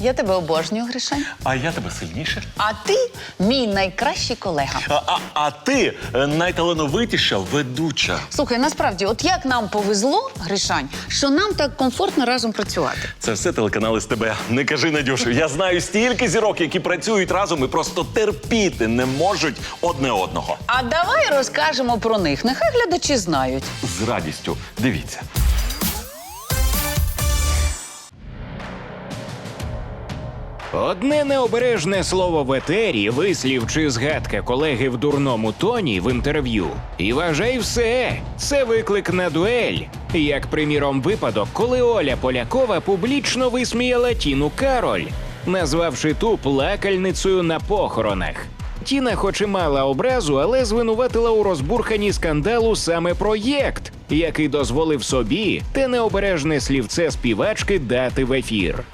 Я тебе обожнюю, Гришань. А я тебе сильніше. А ти мій найкращий колега. А, а, а ти е, найталановитіша ведуча. Слухай, насправді, от як нам повезло, Гришань, що нам так комфортно разом працювати. Це все телеканали з тебе. Не кажи, Надюшу. Я знаю стільки зірок, які працюють разом і просто терпіти не можуть одне одного. А давай розкажемо про них. Нехай глядачі знають. З радістю. Дивіться. Одне необережне слово в етері, вислів чи згадка колеги в дурному тоні в інтерв'ю. І вважай все. Це виклик на дуель. Як приміром випадок, коли Оля Полякова публічно висміяла Тіну Кароль, назвавши ту плакальницею на похоронах. Тіна, хоч і мала образу, але звинуватила у розбурханні скандалу саме проєкт, який дозволив собі те необережне слівце співачки дати в ефір.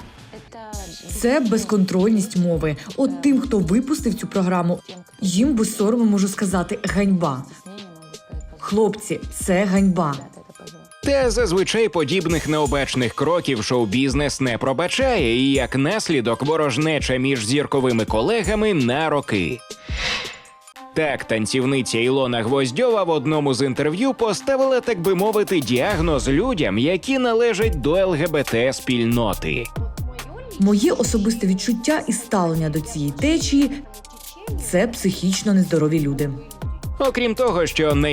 Це безконтрольність мови. От тим, хто випустив цю програму, їм без сорому можу сказати ганьба. Хлопці, це ганьба. Та зазвичай подібних необачних кроків шоу-бізнес не пробачає, і як наслідок ворожнеча між зірковими колегами на роки. Так, танцівниця Ілона Гвоздьова в одному з інтерв'ю поставила, так би мовити, діагноз людям, які належать до ЛГБТ спільноти. Моє особисте відчуття і ставлення до цієї течії це психічно нездорові люди. Окрім того, що на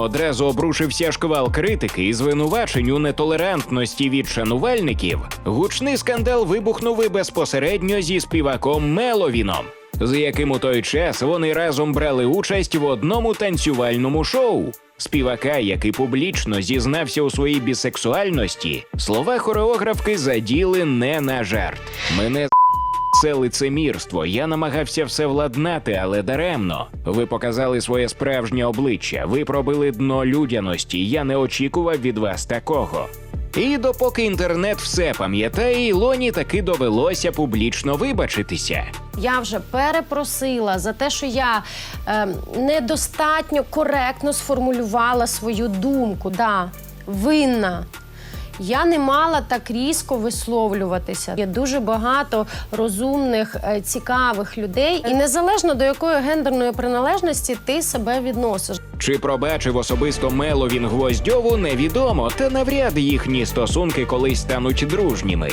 одразу обрушився шквал критики і звинувачень у нетолерантності від шанувальників, гучний скандал вибухнув і безпосередньо зі співаком Меловіном, з яким у той час вони разом брали участь в одному танцювальному шоу. Співака, який публічно зізнався у своїй бісексуальності, слова хореографки заділи не на жарт. Мене це лицемірство. Я намагався все владнати, але даремно. Ви показали своє справжнє обличчя. Ви пробили дно людяності. Я не очікував від вас такого. І допоки інтернет все пам'ятає, Ілоні таки довелося публічно вибачитися. Я вже перепросила за те, що я е, недостатньо коректно сформулювала свою думку. Да, винна. Я не мала так різко висловлюватися. Є дуже багато розумних, е, цікавих людей, і незалежно до якої гендерної приналежності ти себе відносиш. Чи пробачив особисто Меловін Гвоздьову, невідомо, та навряд їхні стосунки колись стануть дружніми.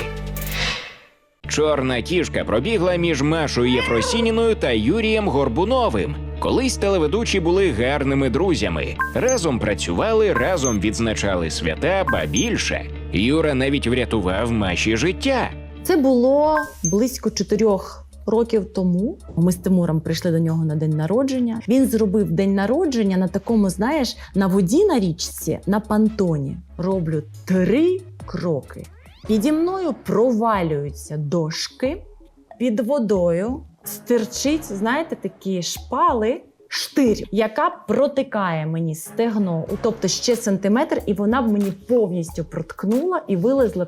Чорна кішка пробігла між Машою Єфросініною та Юрієм Горбуновим. Колись телеведучі були гарними друзями. Разом працювали, разом відзначали свята, ба більше. Юра навіть врятував Маші життя. Це було близько чотирьох років тому. Ми з Тимуром прийшли до нього на день народження. Він зробив день народження на такому, знаєш, на воді на річці, на пантоні. Роблю три кроки. Піді мною провалюються дошки під водою. Стирчить, знаєте, такі шпали. Штир, яка протикає мені стегно, тобто ще сантиметр, і вона б мені повністю проткнула і вилезла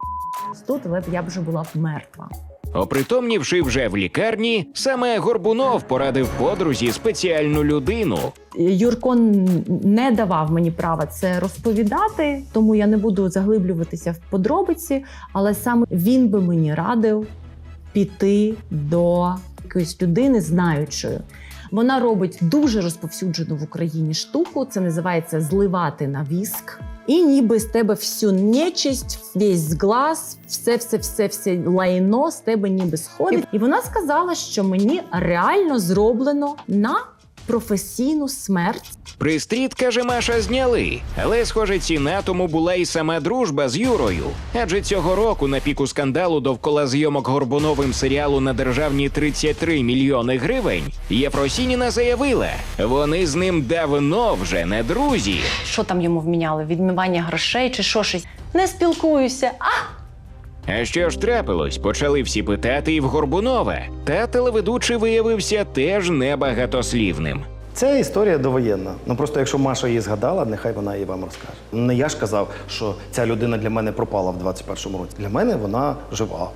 тут, але я б вже була б мертва. Опритомнівши вже в лікарні, саме Горбунов порадив подрузі спеціальну людину. Юрко не давав мені права це розповідати, тому я не буду заглиблюватися в подробиці, але саме він би мені радив піти до якоїсь людини знаючою. Вона робить дуже розповсюджену в Україні штуку. Це називається зливати на віск. І ніби з тебе всю нечисть, весь глаз, все, все, все, все лайно з тебе ніби сходить. І вона сказала, що мені реально зроблено на професійну смерть. Пристріт, каже Маша, зняли, але, схоже, ціна тому була і сама дружба з Юрою. Адже цього року на піку скандалу довкола зйомок Горбуновим серіалу на державні 33 мільйони гривень Єфросініна заявила, вони з ним давно вже не друзі. що там йому вміняли? Відмивання грошей чи що щось? Не спілкуюся. А А що ж трапилось? Почали всі питати і в Горбунова. Та телеведучий виявився теж небагатослівним. Це історія довоєнна. Ну просто якщо Маша її згадала, нехай вона її вам розкаже. Не я ж казав, що ця людина для мене пропала в 21-му році. Для мене вона жива.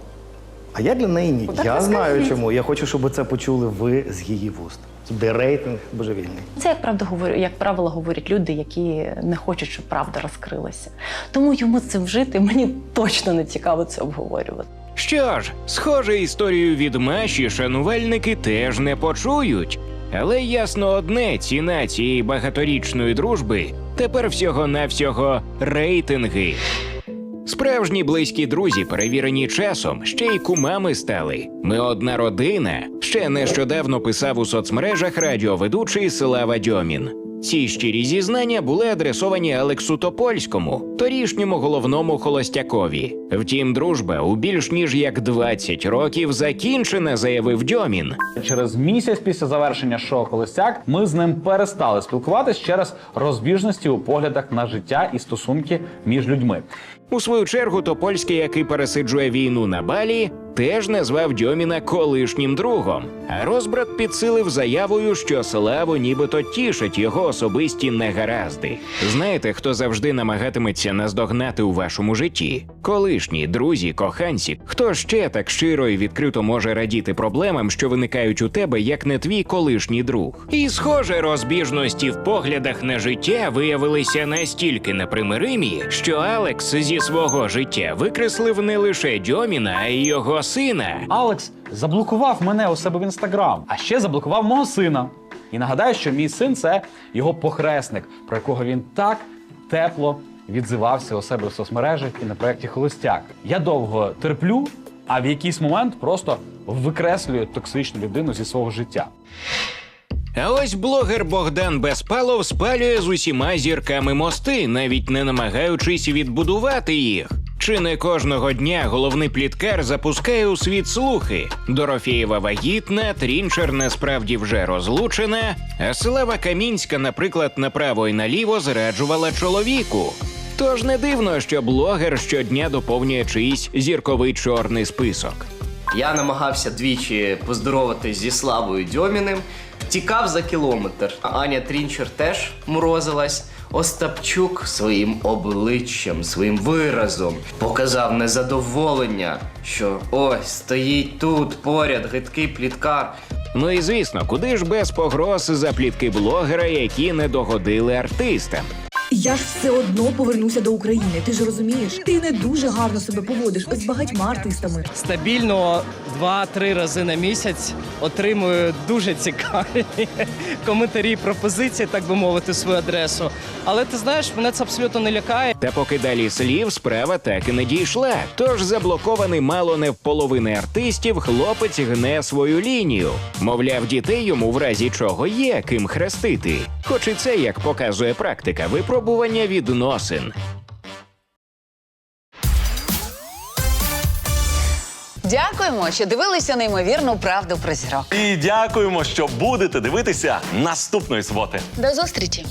А я для неї ні. я знаю чому. Я хочу, щоб це почули ви з її вуст. Де рейтинг божевільний. це як правда говорю, як правило, говорять люди, які не хочуть, щоб правда розкрилася. Тому йому з цим жити мені точно не цікаво це обговорювати. Що ж, схоже, історію від Маші шанувальники теж не почують. Але ясно одне, ціна цієї багаторічної дружби тепер всього-навсього рейтинги. Справжні близькі друзі, перевірені часом, ще й кумами стали. Ми одна родина. Ще нещодавно писав у соцмережах радіоведучий Слава Дьомін. Ці щирі зізнання були адресовані Алексу Топольському, торішньому головному холостякові. Втім, дружба у більш ніж як 20 років закінчена, заявив Дьомін. Через місяць після завершення шоу Холостяк ми з ним перестали спілкуватись через розбіжності у поглядах на життя і стосунки між людьми. У свою чергу Топольський, який пересиджує війну на Балі, теж назвав Дьоміна колишнім другом. А розбрат підсилив заявою, що славу нібито тішать його особисті негаразди. Знаєте, хто завжди намагатиметься наздогнати у вашому житті? Колишні друзі, коханці, хто ще так щиро і відкрито може радіти проблемам, що виникають у тебе, як не твій колишній друг. І схоже, розбіжності в поглядах на життя виявилися настільки непримиримі, що Алекс зі свого життя викреслив не лише Дьоміна, а й його сина. Алекс заблокував мене у себе в інстаграм, а ще заблокував мого сина. І нагадаю, що мій син це його похресник, про якого він так тепло відзивався у себе в соцмережах і на проєкті Холостяк. Я довго терплю, а в якийсь момент просто викреслюю токсичну людину зі свого життя. А ось блогер Богдан Безпалов спалює з усіма зірками мости, навіть не намагаючись відбудувати їх. Чи не кожного дня головний пліткар запускає у світ слухи? Дорофєєва вагітна, Трінчер насправді вже розлучена, а Слава Камінська, наприклад, направо і наліво зраджувала чоловіку. Тож не дивно, що блогер щодня доповнює чийсь зірковий чорний список. Я намагався двічі поздороватись зі Славою Дьоміним, тікав за кілометр. Аня Трінчер теж морозилась. Остапчук своїм обличчям, своїм виразом показав незадоволення, що ось стоїть тут поряд гидкий пліткар. Ну і звісно, куди ж без погроз за плітки блогера, які не догодили артистам. Я ж все одно повернуся до України. Ти ж розумієш? Ти не дуже гарно себе поводиш з багатьма артистами. стабільно 2-3 рази на місяць отримую дуже цікаві коментарі, пропозиції, так би мовити, свою адресу. Але ти знаєш, мене це абсолютно не лякає. Та поки далі слів справа так і не дійшла. Тож заблокований мало не в половини артистів, хлопець гне свою лінію. Мовляв, дітей йому в разі чого є ким хрестити. Хоч і це, як показує практика, випробування відносин. Дякуємо, що дивилися неймовірну правду про зірок. І дякуємо, що будете дивитися наступної суботи. До зустрічі!